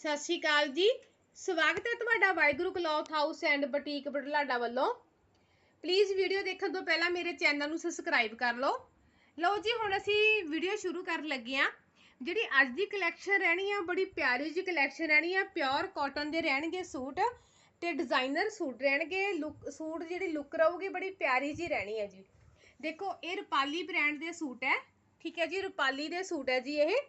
ਸਤਿ ਸ਼੍ਰੀ ਅਕਾਲ ਜੀ। ਸਵਾਗਤ ਹੈ ਤੁਹਾਡਾ Waheguru cloth house and boutique Budhlada ਵੱਲੋਂ। ਪਲੀਜ਼ ਵੀਡੀਓ ਦੇਖਣ ਤੋਂ ਪਹਿਲਾਂ ਮੇਰੇ ਚੈਨਲ ਨੂੰ ਸਬਸਕ੍ਰਾਈਬ ਕਰ ਲਓ। ਲਓ ਜੀ, ਹੁਣ ਅਸੀਂ ਵੀਡੀਓ ਸ਼ੁਰੂ ਕਰਨ ਲੱਗੇ ਆ ਜਿਹੜੀ ਅੱਜ ਦੀ ਕਲੈਕਸ਼ਨ ਰਹਿਣੀ ਆ, ਬੜੀ ਪਿਆਰੀ ਜੀ ਕਲੈਕਸ਼ਨ ਰਹਿਣੀ ਆ। ਪਿਓਰ ਕਾਟਨ ਦੇ ਰਹਿਣਗੇ ਸੂਟ ਤੇ ਡਿਜ਼ਾਈਨਰ ਸੂਟ ਰਹਿਣਗੇ। ਲੁੱਕ ਸੂਟ ਜਿਹੜੀ ਲੁੱਕ ਰਹੂਗੀ, ਬੜੀ ਪਿਆਰੀ ਜੀ ਰਹਿਣੀ ਹੈ ਜੀ। ਦੇਖੋ, ਇਹ ਰੁਪਾਲੀ ਬ੍ਰਾਂਡ ਦੇ ਸੂਟ ਹੈ। ਠੀਕ ਹੈ ਜੀ, ਰੁਪਾਲੀ ਦੇ ਸੂਟ ਹੈ ਜੀ ਇਹ।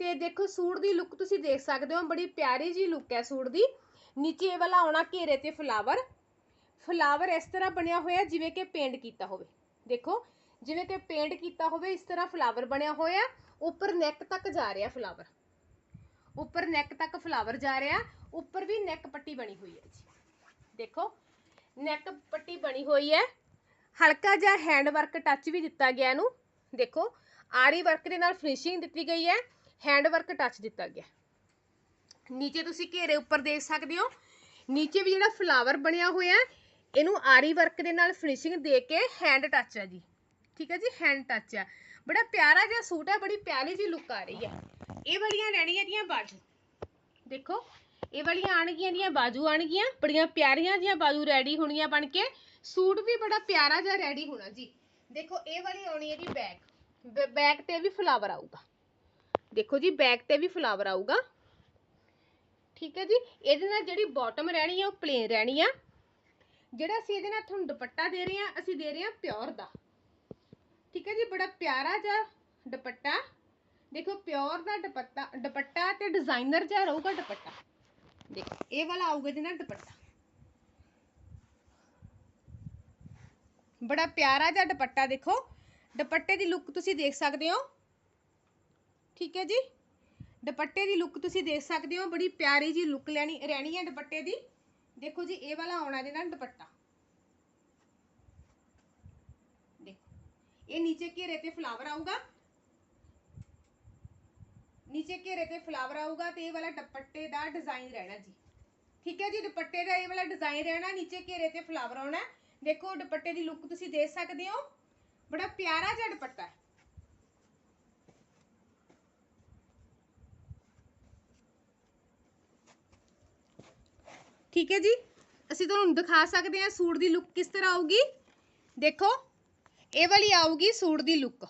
ਤੇ ਦੇਖੋ ਸੂਟ ਦੀ ਲੁੱਕ ਤੁਸੀਂ ਦੇਖ ਸਕਦੇ ਹੋ, ਬੜੀ ਪਿਆਰੀ ਜੀ ਲੁੱਕ ਹੈ ਸੂਟ ਦੀ। ਨੀਚੇ ਇਹ ਵਾਲਾ ਆਉਣਾ ਘੇਰੇ ਤੇ ਫਲਾਵਰ ਫਲਾਵਰ ਇਸ ਤਰ੍ਹਾਂ ਬਣਿਆ ਹੋਇਆ ਜਿਵੇਂ ਕਿ ਪੇਂਟ ਕੀਤਾ ਹੋਵੇ। ਦੇਖੋ, ਜਿਵੇਂ ਕਿ ਪੇਂਟ ਕੀਤਾ ਹੋਵੇ, ਇਸ ਤਰ੍ਹਾਂ ਫਲਾਵਰ ਬਣਿਆ ਹੋਇਆ। ਉੱਪਰ ਨੈਕ ਤੱਕ ਜਾ ਰਿਹਾ ਫਲਾਵਰ ਉੱਪਰ ਨੈਕ ਤੱਕ ਫਲਾਵਰ ਜਾ ਰਿਹਾ। ਉੱਪਰ ਵੀ ਨੈਕ ਪੱਟੀ ਬਣੀ ਹੋਈ ਹੈ ਜੀ। ਦੇਖੋ ਨੈਕ ਪੱਟੀ ਬਣੀ ਹੋਈ ਹੈ। ਹਲਕਾ ਜਿਹਾ ਹੈਂਡ ਵਰਕ ਟੱਚ ਵੀ ਦਿੱਤਾ ਗਿਆ ਇਹਨੂੰ। ਦੇਖੋ, ਆਰੀ ਵਰਕ ਦੇ ਨਾਲ ਫਿਨਿਸ਼ਿੰਗ ਦਿੱਤੀ ਗਈ ਹੈ। ਹੈਂਡ ਵਰਕ ਟੱਚ ਦਿੱਤਾ ਗਿਆ। ਨੀਚੇ ਤੁਸੀਂ ਘੇਰੇ ਉੱਪਰ ਦੇਖ ਸਕਦੇ ਹੋ। ਨੀਚੇ ਵੀ ਜਿਹੜਾ ਫਲਾਵਰ ਬਣਿਆ ਹੋਇਆ ਇਹਨੂੰ ਆਰੀ ਵਰਕ ਦੇ ਨਾਲ ਫਿਨਿਸ਼ਿੰਗ ਦੇ ਕੇ ਹੈਂਡ ਟੱਚ ਹੈ ਜੀ। ਠੀਕ ਹੈ ਜੀ ਹੈਂਡ ਟੱਚ ਹੈ। ਬੜਾ ਪਿਆਰਾ ਜਿਹਾ ਸੂਟ ਹੈ, ਬੜੀ ਪਿਆਰੀ ਜੀ ਲੁੱਕ ਆ ਰਹੀ ਹੈ। ਇਹ ਵਾਲੀਆਂ ਰਹਿਣੀਆਂ ਦੀਆਂ ਬਾਜੂ। ਦੇਖੋ, ਇਹ ਵਾਲੀਆਂ ਆਣਗੀਆਂ ਦੀਆਂ ਬਾਜੂ ਆਣਗੀਆਂ ਬੜੀਆਂ ਪਿਆਰੀਆਂ ਜੀਆਂ ਬਾਜੂ ਰੈਡੀ ਹੋਣੀਆਂ ਬਣ ਕੇ। ਸੂਟ ਵੀ ਬੜਾ ਪਿਆਰਾ ਜਿਹਾ ਰੈਡੀ ਹੋਣਾ ਜੀ। ਦੇਖੋ, ਇਹ ਵਾਲੀ ਆਉਣੀ ਹੈ ਜੀ ਬੈਕ ਬੈਕ ਤੇ ਵੀ ਫਲਾਵਰ ਆਊਗਾ। ਦੇਖੋ ਜੀ ਬੈਕ ਤੇ ਵੀ ਫਲਾਵਰ ਆਊਗਾ। ਠੀਕ ਹੈ ਜੀ, ਇਹਦੇ ਨਾਲ ਜਿਹੜੀ ਬਾਟਮ ਰਹਿਣੀ ਆ, ਉਹ ਪਲੇਨ ਰਹਿਣੀ ਆ। ਜਿਹੜਾ ਅਸੀਂ ਇਹਦੇ ਨਾਲ ਤੁਹਾਨੂੰ ਦੁਪੱਟਾ ਦੇ ਰਹੇ ਆ, ਅਸੀਂ ਦੇ ਰਹੇ ਆ ਪਿਓਰ ਦਾ। ਠੀਕ ਹੈ ਜੀ, ਬੜਾ ਪਿਆਰਾ ਜਿਹਾ ਦੁਪੱਟਾ। ਦੇਖੋ ਪਿਓਰ ਦਾ ਦੁਪੱਟਾ ਦੁਪੱਟਾ ਤੇ ਡਿਜ਼ਾਈਨਰ ਜਿਹਾ ਰਹੂਗਾ ਦੁਪੱਟਾ। ਦੇਖੋ, ਇਹ ਵਾਲਾ ਆਊਗਾ ਜਿਹਦੇ ਨਾਲ ਦੁਪੱਟਾ। ਬੜਾ ਪਿਆਰਾ ਜਿਹਾ ਦੁਪੱਟਾ ਦੇਖੋ। ਦੁਪੱਟੇ ਦੀ ਲੁੱਕ ਤੁਸੀਂ ਦੇਖ ਸਕਦੇ ਹੋ। ਠੀਕ ਹੈ ਜੀ? ਦੁਪੱਟੇ ਦੀ ਲੁੱਕ ਤੁਸੀਂ ਦੇਖ ਸਕਦੇ ਹੋ, ਬੜੀ ਪਿਆਰੀ ਜੀ ਲੁੱਕ ਲੈਣੀ, ਰਹਿਣੀ ਹੈ ਦੁਪੱਟੇ ਦੀ। ਦੇਖੋ ਜੀ, ਇਹ ਵਾਲਾ ਆਉਣਾ ਦੇ ਨਾਲ ਦੁਪੱਟਾ। ਦੇਖੋ, ਇਹ ਨੀਚੇ ਘੇਰੇ ਤੇ ਫਲਾਵਰ ਆਊਗਾ। ਨੀਚੇ ਘੇਰੇ ਤੇ ਫਲਾਵਰ ਆਊਗਾ ਤੇ ਇਹ ਵਾਲਾ ਦੁਪੱਟੇ ਦਾ ਡਿਜ਼ਾਈਨ ਰਹਿਣਾ ਜੀ। ਠੀਕ ਹੈ ਜੀ, ਦੁਪੱਟੇ ਦਾ ਇਹ ਵਾਲਾ ਡਿਜ਼ਾਈਨ ਰਹਿਣਾ, ਨੀਚੇ ਘੇਰੇ ਤੇ ਫਲਾਵਰ ਆਉਣਾ। ਦੇਖੋ, ਦੁਪੱਟੇ ਦੀ ਲੁੱਕ ਤੁਸੀਂ ਦੇਖ ਸਕਦੇ ਹੋ। ਬੜਾ ਪਿਆਰਾ ਜਿਹਾ ਦੁਪੱਟਾ ਹੈ। ਠੀਕ ਹੈ ਜੀ? ਅਸੀਂ ਤੁਹਾਨੂੰ ਦਿਖਾ ਸਕਦੇ ਹਾਂ ਸੂਟ ਦੀ ਲੁੱਕ ਕਿਸ ਤਰ੍ਹਾਂ ਆਊਗੀ। ਦੇਖੋ, ਇਹ ਵਾਲੀ ਆਊਗੀ ਸੂਟ ਦੀ ਲੁੱਕ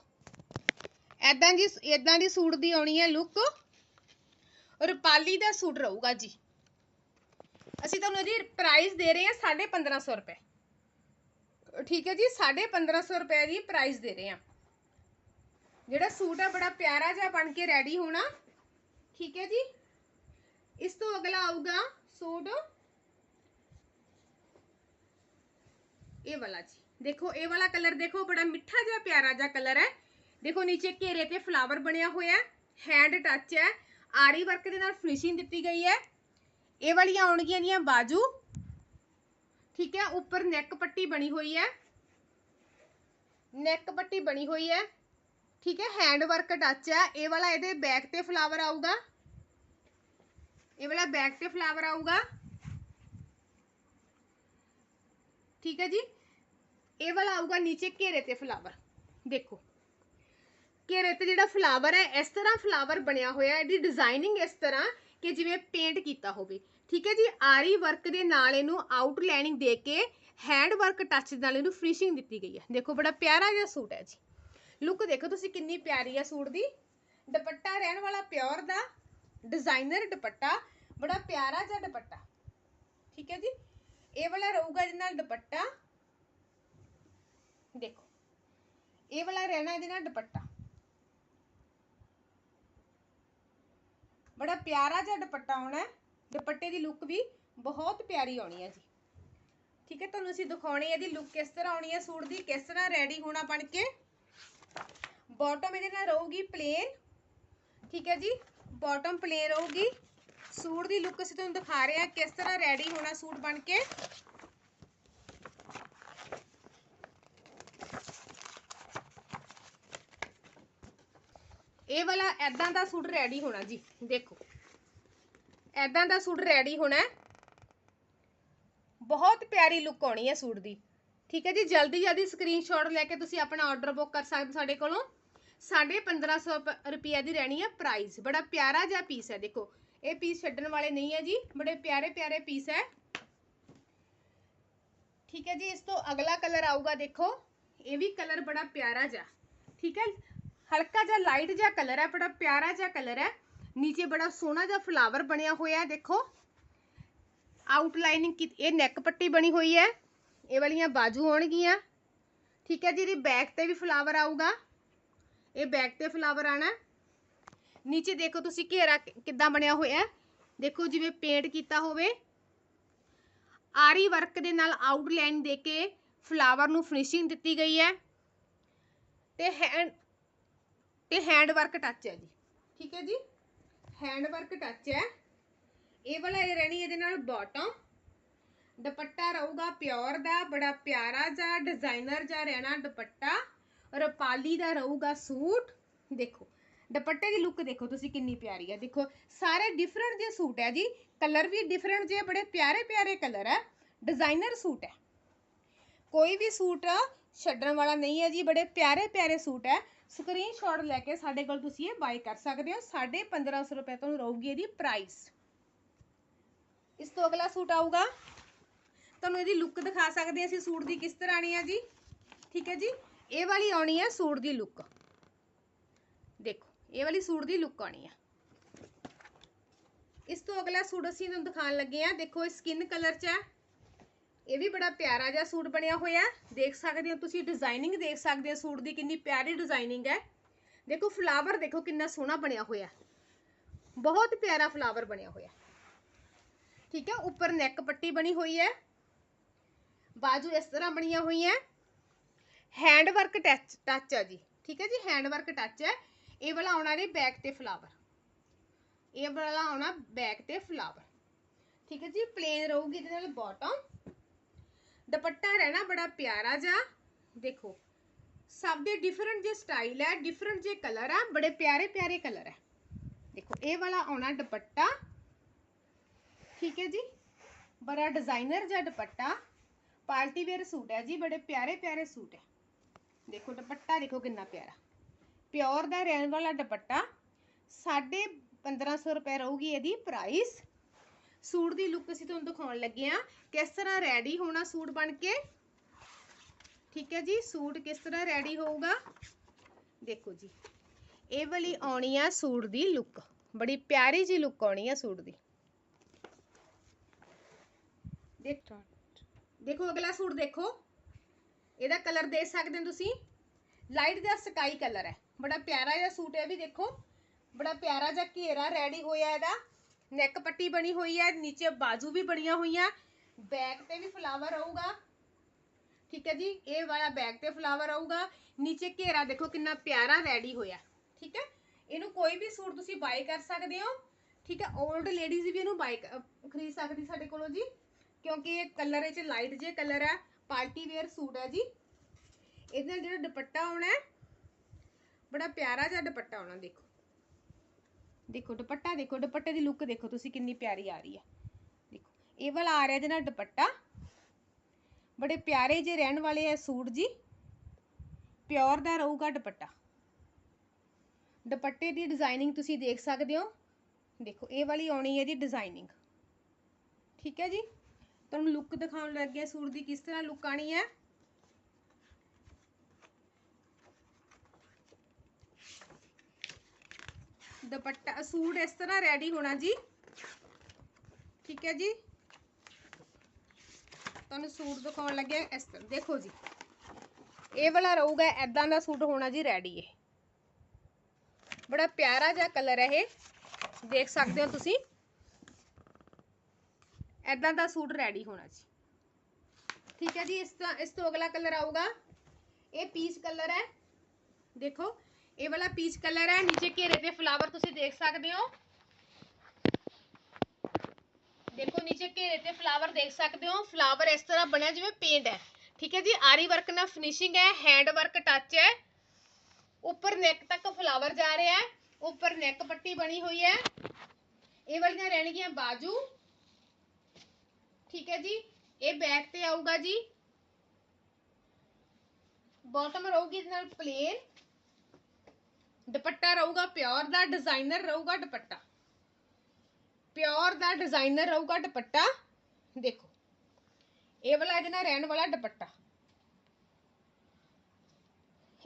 ਐਦਾਂ ਜੀ ਐਦਾਂ ਦੀ ਸੂਟ ਦੀ ਆਉਣੀ ਹੈ ਲੁੱਕ ਰੁਪਾਲੀ ਦਾ ਸੂਟ ਰਹੂਗਾ ਜੀ। ਅਸੀਂ ਤੁਹਾਨੂੰ ਇਹਦੀ ਪ੍ਰਾਈਸ ਦੇ ਰਹੇ ਹਾਂ 1550 ਰੁਪਏ। ਠੀਕ ਹੈ ਜੀ 1550 ਰੁਪਏ ਦੀ ਪ੍ਰਾਈਸ ਦੇ ਰਹੇ ਹਾਂ। ਜਿਹੜਾ ਸੂਟ ਆ, ਬੜਾ ਪਿਆਰਾ ਜਿਹਾ ਬਣ ਕੇ ਰੈਡੀ ਹੋਣਾ। ਠੀਕ ਹੈ ਜੀ। ਇਸ ਤੋਂ ਅਗਲਾ ਆਊਗਾ ਸੂਟ ਇਹ ਵਾਲਾ ਜੀ ਦੇਖੋ ਇਹ ਵਾਲਾ ਕਲਰ ਦੇਖੋ ਬੜਾ ਮਿੱਠਾ ਜਿਹਾ ਪਿਆਰਾ ਜਿਹਾ ਕਲਰ ਹੈ ਦੇਖੋ ਨੀਚੇ ਘੇਰੇ ਤੇ ਫਲਾਵਰ ਬਣਿਆ ਹੋਇਆ ਹੈਂਡ ਟੱਚ ਹੈ ਆਰੀ ਵਰਕ ਦੇ ਨਾਲ ਫਿਨਿਸ਼ਿੰਗ ਦਿੱਤੀ ਗਈ ਹੈ ਇਹ ਵਾਲੀਆਂ ਆਉਣਗੀਆਂ ਦੀਆਂ ਬਾਜੂ ਠੀਕ ਹੈ ਉੱਪਰ ਨੈਕ ਪੱਟੀ ਬਣੀ ਹੋਈ ਹੈ ਨੈਕ ਪੱਟੀ ਬਣੀ ਹੋਈ ਹੈ ਠੀਕ ਹੈ ਹੈਂਡ ਵਰਕ ਟੱਚ ਹੈ ਇਹ ਵਾਲਾ ਇਹਦੇ ਬੈਕ ਤੇ ਫਲਾਵਰ ਆਊਗਾ ਇਹ ਵਾਲਾ ਬੈਕ ਤੇ ਫਲਾਵਰ ਆਊਗਾ ਠੀਕ ਹੈ ਜੀ ਇਹ ਵਾਲਾ ਆਊਗਾ ਨੀਚੇ ਘੇਰੇ ਤੇ ਫਲਾਵਰ ਦੇਖੋ। ਘੇਰੇ ਤੇ ਜਿਹੜਾ ਫਲਾਵਰ ਹੈ, ਇਸ ਤਰ੍ਹਾਂ ਫਲਾਵਰ ਬਣਿਆ ਹੋਇਆ ਇਹਦੀ ਡਿਜ਼ਾਈਨਿੰਗ ਇਸ ਤਰ੍ਹਾਂ ਕਿ ਜਿਵੇਂ ਪੇਂਟ ਕੀਤਾ ਹੋਵੇ। ਠੀਕ ਹੈ ਜੀ? ਆਰੀ ਵਰਕ ਦੇ ਨਾਲ ਇਹਨੂੰ ਆਊਟਲਾਈਨਿੰਗ ਦੇ ਕੇ ਹੈਂਡ ਵਰਕ ਟੱਚ ਨਾਲ ਇਹਨੂੰ ਫਿਨਿਸ਼ਿੰਗ ਦਿੱਤੀ ਗਈ ਹੈ। ਦੇਖੋ, ਬੜਾ ਪਿਆਰਾ ਜਿਹਾ ਸੂਟ ਹੈ ਜੀ। ਲੁੱਕ ਦੇਖੋ ਤੁਸੀਂ ਕਿੰਨੀ ਪਿਆਰੀ ਹੈ ਸੂਟ ਦੀ। ਦੁਪੱਟਾ ਰਹਿਣ ਵਾਲਾ ਪਿਓਰ ਦਾ ਡਿਜ਼ਾਈਨਰ ਦੁਪੱਟਾ, ਬੜਾ ਪਿਆਰਾ ਜਿਹਾ ਦੁਪੱਟਾ। ਠੀਕ ਹੈ ਜੀ? ਇਹ ਵਾਲਾ ਰਹੂਗਾ ਇਹਦੇ ਨਾਲ ਦੁਪੱਟਾ। ਦੇਖੋ। ਇਹ ਵਾਲਾ ਰਹਿਣਾ ਇਹਦੇ ਨਾਲ ਦੁਪੱਟਾ। ਬੜਾ ਪਿਆਰਾ ਜਿਹਾ ਦੁਪੱਟਾ ਆਉਣਾ ਹੈ। ਦੁਪੱਟੇ ਦੀ ਲੁੱਕ ਵੀ ਬਹੁਤ ਪਿਆਰੀ ਆਉਣੀ ਹੈ ਜੀ। ਠੀਕ ਹੈ, ਤੁਹਾਨੂੰ ਅਸੀਂ ਦਿਖਾਉਣੀ ਹੈ ਇਹਦੀ ਲੁੱਕ ਕਿਸ ਤਰ੍ਹਾਂ ਆਉਣੀ ਹੈ, ਸੂਟ ਦੀ ਕਿਸ ਤਰ੍ਹਾਂ ਰੈਡੀ ਹੋਣਾ ਬਣ ਕੇ। ਬਾਟਮ ਇਹਦੇ ਨਾਲ ਰਹੂਗੀ ਪਲੇਨ ਠੀਕ ਹੈ ਜੀ ਬਾਟਮ ਪਲੇਨ ਰਹੂਗੀ। ਸੂਟ ਦੀ ਲੁੱਕ ਅਸੀਂ ਤੁਹਾਨੂੰ ਦਿਖਾ ਰਹੇ ਹਾਂ ਕਿਸ ਤਰ੍ਹਾਂ ਰੈਡੀ ਹੋਣਾ ਸੂਟ ਬਣ ਕੇ। ਇਹ ਵਾਲਾ ਐਦਾਂ ਦਾ ਸੂਟ ਰੈਡੀ ਹੋਣਾ ਜੀ, ਦੇਖੋ। ਐਦਾਂ ਦਾ ਸੂਟ ਰੈਡੀ ਹੋਣਾ ਬਹੁਤ ਪਿਆਰੀ ਲੁੱਕ ਆਉਣੀ ਹੈ ਸੂਟ ਦੀ। ਠੀਕ ਹੈ ਜੀ, ਜਲਦੀ ਜਲਦੀ ਸਕਰੀਨਸ਼ਾਟ ਲੈ ਕੇ ਤੁਸੀਂ ਆਪਣਾ ਆਰਡਰ ਬੁੱਕ ਕਰ ਸਕਦੇ ਸਾਡੇ ਕੋਲੋਂ। 1550 ਰੁਪਏ ਦੀ ਰਹਿਣੀ ਹੈ ਪ੍ਰਾਈਸ ਬੜਾ ਪਿਆਰਾ ਜਿਹਾ ਪੀਸ ਹੈ, ਦੇਖੋ। ਇਹ ਪੀਸ ਛੱਡਣ ਵਾਲੇ ਨਹੀਂ ਹੈ ਜੀ, ਬੜੇ ਪਿਆਰੇ ਪਿਆਰੇ ਪੀਸ ਹੈ। ਠੀਕ ਹੈ ਜੀ, ਇਸ ਤੋਂ ਅਗਲਾ ਕਲਰ ਆਊਗਾ, ਦੇਖੋ। ਇਹ ਵੀ ਕਲਰ ਬੜਾ ਪਿਆਰਾ ਜਿਹਾ। ਠੀਕ ਹੈ ਹਲਕਾ ਜਿਹਾ ਲਾਈਟ ਜਿਹਾ ਕਲਰ ਹੈ, ਬੜਾ ਪਿਆਰਾ ਜਿਹਾ ਕਲਰ ਹੈ। ਨੀਚੇ ਬੜਾ ਸੋਹਣਾ ਜਿਹਾ ਫਲਾਵਰ ਬਣਿਆ ਹੋਇਆ ਹੈ, ਦੇਖੋ। ਆਊਟਲਾਈਨਿੰਗ ਕੀ ਇਹ ਨੈਕ ਪੱਟੀ ਬਣੀ ਹੋਈ ਹੈ। ਇਹ ਵਾਲੀਆਂ ਬਾਜੂ ਹੋਣਗੀਆਂ ਠੀਕ ਹੈ ਜੀ, ਇਹਦੀ ਬੈਕ ਤੇ ਵੀ ਫਲਾਵਰ ਆਊਗਾ। ਇਹ ਬੈਕ ਤੇ ਫਲਾਵਰ ਆਣਾ। ਨੀਚੇ ਦੇਖੋ ਤੁਸੀਂ ਘੇਰਾ ਕਿੱਦਾਂ ਬਣਿਆ ਹੋਇਆ ਹੈ। ਦੇਖੋ ਜਿਵੇਂ ਪੇਂਟ ਕੀਤਾ ਹੋਵੇ। ਆਰੀ ਵਰਕ ਦੇ ਨਾਲ ਆਊਟਲਾਈਨ ਦੇ ਕੇ ਫਲਾਵਰ ਨੂੰ ਫਿਨਿਸ਼ਿੰਗ ਦਿੱਤੀ ਗਈ ਹੈ। ਤੇ ਹੈਂਡ ਤੇ ਹੈਂਡ ਵਰਕ ਟੱਚ ਹੈ ਜੀ। ਠੀਕ ਹੈ ਜੀ? ਹੈਂਡ ਵਰਕ ਟੱਚ ਹੈ। ਇਹ ਵਾਲਾ ਇਹ ਰਹਿਣੀ ਇਹਦੇ ਨਾਲ ਬਾਟਮ ਦੁਪੱਟਾ ਰਹੂਗਾ ਪਿਓਰ ਦਾ, ਬੜਾ ਪਿਆਰਾ ਜਿਹਾ ਡਿਜ਼ਾਈਨਰ ਜਿਹਾ ਰਹਿਣਾ ਦੁਪੱਟਾ। ਰਪਾਲੀ ਦਾ ਰਹੂਗਾ ਸੂਟ। ਦੇਖੋ, ਦੁਪੱਟੇ ਦੀ ਲੁੱਕ ਦੇਖੋ ਤੁਸੀਂ ਕਿੰਨੀ ਪਿਆਰੀ ਹੈ। ਦੇਖੋ, ਸਾਰੇ ਡਿਫਰੈਂਟ ਜਿਹੇ ਸੂਟ ਹੈ ਜੀ। ਕਲਰ ਵੀ ਡਿਫਰੈਂਟ ਜਿਹੇ, ਬੜੇ ਪਿਆਰੇ ਪਿਆਰੇ ਕਲਰ ਹੈ। ਡਿਜ਼ਾਈਨਰ ਸੂਟ ਹੈ। ਕੋਈ ਵੀ ਸੂਟ ਛੱਡਣ ਵਾਲਾ ਨਹੀਂ ਹੈ ਜੀ। ਬੜੇ ਪਿਆਰੇ ਪਿਆਰੇ ਸੂਟ ਹੈ। ਸਕਰੀਨਸ਼ਾਟ ਲੈ ਕੇ ਸਾਡੇ ਕੋਲ ਤੁਸੀਂ ਇਹ ਬਾਈ ਕਰ ਸਕਦੇ ਹੋ 1550 ਰੁਪਏ ਤੁਹਾਨੂੰ ਰਹੂਗੀ ਇਹਦੀ ਪ੍ਰਾਈਸ ਇਸ ਤੋਂ ਅਗਲਾ ਸੂਟ ਆਊਗਾ। ਤੁਹਾਨੂੰ ਇਹਦੀ ਲੁੱਕ ਦਿਖਾ ਸਕਦੇ ਹਾਂ ਅਸੀਂ, ਸੂਟ ਦੀ ਕਿਸ ਤਰ੍ਹਾਂ ਆਣੀ ਹੈ ਜੀ। ਠੀਕ ਹੈ ਜੀ, ਇਹ ਵਾਲੀ ਆਉਣੀ ਹੈ ਸੂਟ ਦੀ ਲੁੱਕ ਦੇਖੋ, ਇਹ ਵਾਲੀ ਸੂਟ ਦੀ ਲੁੱਕ ਆਉਣੀ ਹੈ ਇਸ ਤੋਂ ਅਗਲਾ ਸੂਟ ਅਸੀਂ ਤੁਹਾਨੂੰ ਦਿਖਾਉਣ ਲੱਗੇ ਆ। ਦੇਖੋ, ਇਹ ਸਕਿਨ ਕਲਰ 'ਚ ਹੈ ਇਹ ਵੀ ਬੜਾ ਪਿਆਰਾ ਜਿਹਾ ਸੂਟ ਬਣਿਆ ਹੋਇਆ ਦੇਖ ਸਕਦੇ ਹੋ ਤੁਸੀਂ ਡਿਜ਼ਾਈਨਿੰਗ ਦੇਖ ਸਕਦੇ ਹੋ ਸੂਟ ਦੀ ਕਿੰਨੀ ਪਿਆਰੀ ਡਿਜ਼ਾਈਨਿੰਗ ਹੈ। ਦੇਖੋ ਫਲਾਵਰ ਦੇਖੋ ਕਿੰਨਾ ਸੋਹਣਾ ਬਣਿਆ ਹੋਇਆ ਬਹੁਤ ਪਿਆਰਾ ਫਲਾਵਰ ਬਣਿਆ ਹੋਇਆ ਠੀਕ ਹੈ, ਉੱਪਰ ਨੈਕ ਪੱਟੀ ਬਣੀ ਹੋਈ ਹੈ। ਬਾਜੂ ਇਸ ਤਰ੍ਹਾਂ ਬਣੀਆਂ ਹੋਈਆਂ ਹੈਂਡ ਵਰਕ ਟੱਚ ਟੱਚ ਹੈ ਜੀ। ਠੀਕ ਹੈ ਜੀ ਹੈਂਡ ਵਰਕ ਟੱਚ ਹੈ। ਇਹ ਵਾਲਾ ਆਉਣਾ ਨੇ ਬੈਕ ਤੇ ਫਲਾਵਰ ਇਹ ਵਾਲਾ ਆਉਣਾ ਬੈਕ ਤੇ ਫਲਾਵਰ ਠੀਕ ਹੈ ਜੀ ਪਲੇਨ ਰਹੂਗੀ ਇਹਦੇ ਨਾਲ ਬਾਟਮ ਦੁਪੱਟਾ ਰਹਿਣਾ ਬੜਾ ਪਿਆਰਾ ਜਿਹਾ ਦੇਖੋ ਸਭ ਦੇ ਡਿਫਰੈਂਟ ਜੇ ਸਟਾਈਲ ਹੈ ਡਿਫਰੈਂਟ ਜੇ ਕਲਰ ਹੈ ਬੜੇ ਪਿਆਰੇ ਪਿਆਰੇ ਕਲਰ ਹੈ ਦੇਖੋ ਇਹ ਵਾਲਾ ਆਉਣਾ ਦੁਪੱਟਾ ਠੀਕ ਹੈ ਜੀ ਬੜਾ ਡਿਜ਼ਾਈਨਰ ਜਿਹਾ ਦੁਪੱਟਾ ਪਾਰਟੀ ਵੇਅਰ ਸੂਟ ਹੈ ਜੀ ਬੜੇ ਪਿਆਰੇ ਪਿਆਰੇ ਸੂਟ ਹੈ ਦੇਖੋ ਦੁਪੱਟਾ ਦੇਖੋ ਕਿੰਨਾ ਪਿਆਰਾ ਪਿਓਰ ਦਾ ਰਹਿਣ ਵਾਲਾ ਦੁਪੱਟਾ ਸਾਢੇ 1500 ਰੁਪਏ ਰਹੂਗੀ ਇਹਦੀ ਪ੍ਰਾਈਸ ਸੂਟ ਦੀ ਲੁੱਕ ਅਸੀਂ ਤੁਹਾਨੂੰ ਦਿਖਾਉਣ ਲੱਗੇ ਆ ਕਿਸ ਤਰ੍ਹਾਂ ਰੈਡੀ ਹੋਣਾ ਸੂਟ ਬਣ ਕੇ? ਠੀਕ ਹੈ ਜੀ, ਸੂਟ ਕਿਸ ਤਰ੍ਹਾਂ ਰੈਡੀ ਹੋਊਗਾ? ਦੇਖੋ ਜੀ, ਇਹ ਵਾਲੀ ਆਉਣੀ ਆ ਸੂਟ ਦੀ ਲੁੱਕ ਬੜੀ ਪਿਆਰੀ ਜੀ ਲੁੱਕ ਆਉਣੀ ਆ ਸੂਟ ਦੀ। ਦੇਖੋ ਅਗਲਾ ਸੂਟ ਦੇਖੋ। ਇਹਦਾ ਕਲਰ ਦੇ ਸਕਦੇ ਹੋ ਤੁਸੀਂ। ਲਾਈਟ ਦਾ ਸਕਾਈ ਕਲਰ ਹੈ। ਬੜਾ ਪਿਆਰਾ ਜਿਹਾ ਸੂਟ ਹੈ ਵੀ ਦੇਖੋ। ਬੜਾ ਪਿਆਰਾ ਜਿਹਾ ਘੇਰਾ ਰੈਡੀ ਹੋਇਆ ਇਹਦਾ। ਨੈਕ ਪੱਟੀ ਬਣੀ ਹੋਈ ਹੈ, ਨੀਚੇ ਬਾਜੂ ਵੀ ਬਣੀਆਂ ਹੋਈਆਂ ਬੈਕ ਤੇ ਵੀ ਫਲਾਵਰ ਆਊਗਾ। ਠੀਕ ਹੈ ਜੀ, ਇਹ ਵਾਲਾ ਬੈਕ ਤੇ ਫਲਾਵਰ ਆਊਗਾ। ਨੀਚੇ ਘੇਰਾ ਦੇਖੋ ਕਿੰਨਾ ਪਿਆਰਾ ਰੈਡੀ ਹੋਇਆ। ਠੀਕ ਹੈ, ਇਹਨੂੰ ਕੋਈ ਵੀ ਸੂਟ ਤੁਸੀਂ ਬਾਈ ਕਰ ਸਕਦੇ ਹੋ। ਠੀਕ ਹੈ 올ਡ ਲੇਡੀਜ਼ ਵੀ ਇਹਨੂੰ ਬਾਈ ਖਰੀਦ ਸਕਦੀ ਸਾਡੇ ਕੋਲੋਂ ਜੀ। ਕਿਉਂਕਿ ਇਹ ਕਲਰ ਇਹ ਚ ਲਾਈਟ ਜੇ ਕਲਰ ਹੈ ਪਾਰਟੀ ਵੇਅਰ ਸੂਟ ਹੈ ਜੀ। ਇਹਦੇ ਨਾਲ ਜਿਹੜਾ ਦੁਪੱਟਾ ਆਉਣਾ ਬੜਾ ਪਿਆਰਾ ਜਿਹਾ ਦੁਪੱਟਾ ਆਉਣਾ ਦੇਖੋ। ਦੇਖੋ ਦੁਪੱਟਾ ਦੇਖੋ, ਦੁਪੱਟੇ ਦੀ ਲੁੱਕ ਦੇਖੋ ਤੁਸੀਂ ਕਿੰਨੀ ਪਿਆਰੀ ਆ ਰਹੀ ਹੈ। ਦੇਖੋ, ਇਹ ਵਾਲਾ ਆ ਰਿਹਾ ਇਹਦੇ ਨਾਲ ਦੁਪੱਟਾ। ਬੜੇ ਪਿਆਰੇ ਜੇ ਰਹਿਣ ਵਾਲੇ ਆ ਸੂਟ ਜੀ। ਪਿਓਰ ਦਾ ਰਹੂਗਾ ਦੁਪੱਟਾ। ਦੁਪੱਟੇ ਦੀ ਡਿਜ਼ਾਈਨਿੰਗ ਤੁਸੀਂ ਦੇਖ ਸਕਦੇ ਹੋ। ਦੇਖੋ, ਇਹ ਵਾਲੀ ਆਉਣੀ ਹੈ ਜੀ ਡਿਜ਼ਾਈਨਿੰਗ ਠੀਕ ਹੈ ਜੀ? ਤੁਹਾਨੂੰ ਲੁੱਕ ਦਿਖਾਉਣ ਲੱਗੇ ਹਾਂ ਸੂਟ ਦੀ ਕਿਸ ਤਰ੍ਹਾਂ ਲੁੱਕ ਆਣੀ ਹੈ। ਦੁਪੱਟਾ, ਸੂਟ ਇਸ ਤਰ੍ਹਾਂ ਰੈਡੀ ਹੋਣਾ ਜੀ। ਠੀਕ ਹੈ ਜੀ? ਤੁਹਾਨੂੰ ਸੂਟ ਦਿਖਾਉਣ ਲੱਗਿਆ ਇਸ ਤਰ੍ਹਾਂ। ਦੇਖੋ ਜੀ, ਇਹ ਵਾਲਾ ਰਹੂਗਾ ਐਦਾਂ ਦਾ ਸੂਟ ਹੋਣਾ ਜੀ ਰੈਡੀ ਇਹ। ਬੜਾ ਪਿਆਰਾ ਜਿਹਾ ਕਲਰ ਹੈ ਇਹ। ਦੇਖ ਸਕਦੇ ਹੋ ਤੁਸੀਂ? ਐਦਾਂ ਦਾ ਸੂਟ ਰੈਡੀ ਹੋਣਾ ਜੀ। ਠੀਕ ਹੈ ਜੀ, ਇਸ ਤੋਂ ਇਸ ਤੋਂ ਅਗਲਾ ਕਲਰ ਆਊਗਾ। ਇਹ ਪੀਚ ਕਲਰ ਹੈ। ਦੇਖੋ ਇਹ ਵਾਲਾ ਪੀਚ ਕਲਰ ਹੈ, ਨੀਚੇ ਘੇਰੇ ਤੇ ਫਲਾਵਰ ਤੁਸੀਂ ਦੇਖ ਸਕਦੇ ਹੋ। ਦੇਖੋ, ਨੀਚੇ ਘੇਰੇ ਤੇ ਫਲਾਵਰ ਦੇਖ ਸਕਦੇ ਹੋ। ਫਲਾਵਰ ਇਸ ਤਰ੍ਹਾਂ ਬਣਿਆ ਜਿਵੇਂ ਪੇਂਟ ਹੈ। ਠੀਕ ਹੈ ਜੀ, ਆਰੀ ਵਰਕ ਨਾਲ ਫਿਨਿਸ਼ਿੰਗ ਹੈ ਹੈਂਡ ਵਰਕ ਟੱਚ ਹੈ। ਉੱਪਰ ਨੈਕ ਤੱਕ ਫਲਾਵਰ ਜਾ ਰਿਹਾ ਹੈ। ਉੱਪਰ ਨੈਕ ਪੱਟੀ ਬਣੀ ਹੋਈ ਹੈ। ਇਹ ਵਾਲੀਆਂ ਰਹਿਣਗੀਆਂ ਬਾਜੂ। ਠੀਕ ਹੈ ਜੀ, ਇਹ ਬੈਕ ਤੇ ਆਊਗਾ ਜੀ। ਬਾਟਮ ਰਹੂਗੀ ਨਾਲ ਪਲੇਨ ਦੁਪੱਟਾ ਰਹੂਗਾ, ਪਿਓਰ ਦਾ ਡਿਜ਼ਾਈਨਰ ਰਹੂਗਾ ਦੁਪੱਟਾ। ਪਿਓਰ ਦਾ ਡਿਜ਼ਾਈਨਰ ਰਹੂਗਾ ਦੁਪੱਟਾ। ਦੇਖੋ, ਇਹ ਵਾਲਾ ਇਹਦੇ ਨਾਲ ਰਹਿਣ ਵਾਲਾ ਦੁਪੱਟਾ।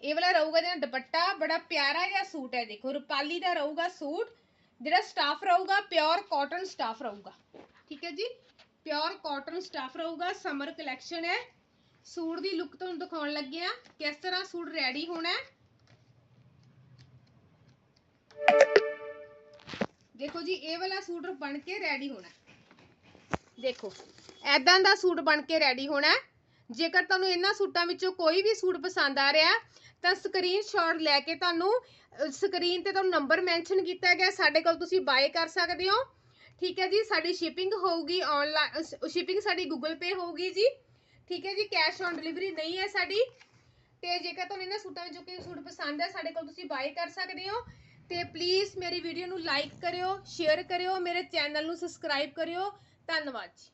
ਇਹ ਵਾਲਾ ਰਹੂਗਾ ਇਹਦੇ ਨਾਲ ਦੁਪੱਟਾ, ਬੜਾ ਪਿਆਰਾ ਜਿਹਾ ਸੂਟ ਹੈ, ਦੇਖੋ। ਰੁਪਾਲੀ ਦਾ ਰਹੂਗਾ ਸੂਟ, ਜਿਹੜਾ ਸਟਾਫ ਰਹੂਗਾ, ਪਿਓਰ ਕਾਟਨ ਸਟਾਫ ਰਹੂਗਾ। ਠੀਕ ਹੈ ਜੀ? ਪਿਓਰ ਕਾਟਨ ਸਟਾਫ ਰਹੂਗਾ, ਸਮਰ ਕਲੈਕਸ਼ਨ ਹੈ। ਸੂਟ ਦੀ ਲੁੱਕ ਤੁਹਾਨੂੰ ਦਿਖਾਉਣ ਲੱਗੇ ਆ ਕਿਸ ਤਰ੍ਹਾਂ ਸੂਟ ਰੈਡੀ ਹੋਣਾ ਹੈ। ਦੇਖੋ ਜੀ, ਇਹ ਵਾਲਾ ਸੂਟ ਬਣ ਕੇ ਰੈਡੀ ਹੋਣਾ ਦੇਖੋ ਐਦਾਂ ਦਾ ਸੂਟ ਬਣ ਕੇ ਰੈਡੀ ਹੋਣਾ ਜੇਕਰ ਤੁਹਾਨੂੰ ਇਹਨਾਂ ਸੂਟਾਂ ਵਿੱਚੋਂ ਕੋਈ ਵੀ ਸੂਟ ਪਸੰਦ ਆ ਰਿਹਾ ਤਾਂ ਸਕਰੀਨਸ਼ਾਟ ਲੈ ਕੇ ਤੁਹਾਨੂੰ ਸਕਰੀਨ ਤੇ ਤੁਹਾਨੂੰ ਨੰਬਰ ਮੈਂਸ਼ਨ ਕੀਤਾ ਗਿਆ ਸਾਡੇ ਕੋਲ ਤੁਸੀਂ ਬਾਏ ਕਰ ਸਕਦੇ ਹੋ। ਠੀਕ ਹੈ ਜੀ, ਸਾਡੀ ਸ਼ਿਪਿੰਗ ਹੋਊਗੀ ਆਨਲਾਈਨ ਸ਼ਿਪਿੰਗ ਸਾਡੀ ਗੂਗਲ ਪੇ ਹੋਊਗੀ ਜੀ। ਠੀਕ ਹੈ ਜੀ ਕੈਸ਼ ਔਨ ਡਿਲੀਵਰੀ ਨਹੀਂ ਹੈ ਸਾਡੀ। ਤੇ ਜੇਕਰ ਤੁਹਾਨੂੰ ਇਹਨਾਂ ਸੂਟਾਂ ਵਿੱਚੋਂ ਕੋਈ ਸੂਟ ਪਸੰਦ ਹੈ, ਸਾਡੇ ਕੋਲ ਤੁਸੀਂ ਬਾਏ ਕਰ ਸਕਦੇ ਹੋ। ਤੇ ਪਲੀਜ਼ ਮੇਰੀ ਵੀਡੀਓ ਨੂੰ ਲਾਈਕ ਕਰਿਓ ਸ਼ੇਅਰ ਕਰਿਓ, ਮੇਰੇ ਚੈਨਲ ਨੂੰ ਸਬਸਕ੍ਰਾਈਬ ਕਰਿਓ। ਧੰਨਵਾਦ ਜੀ।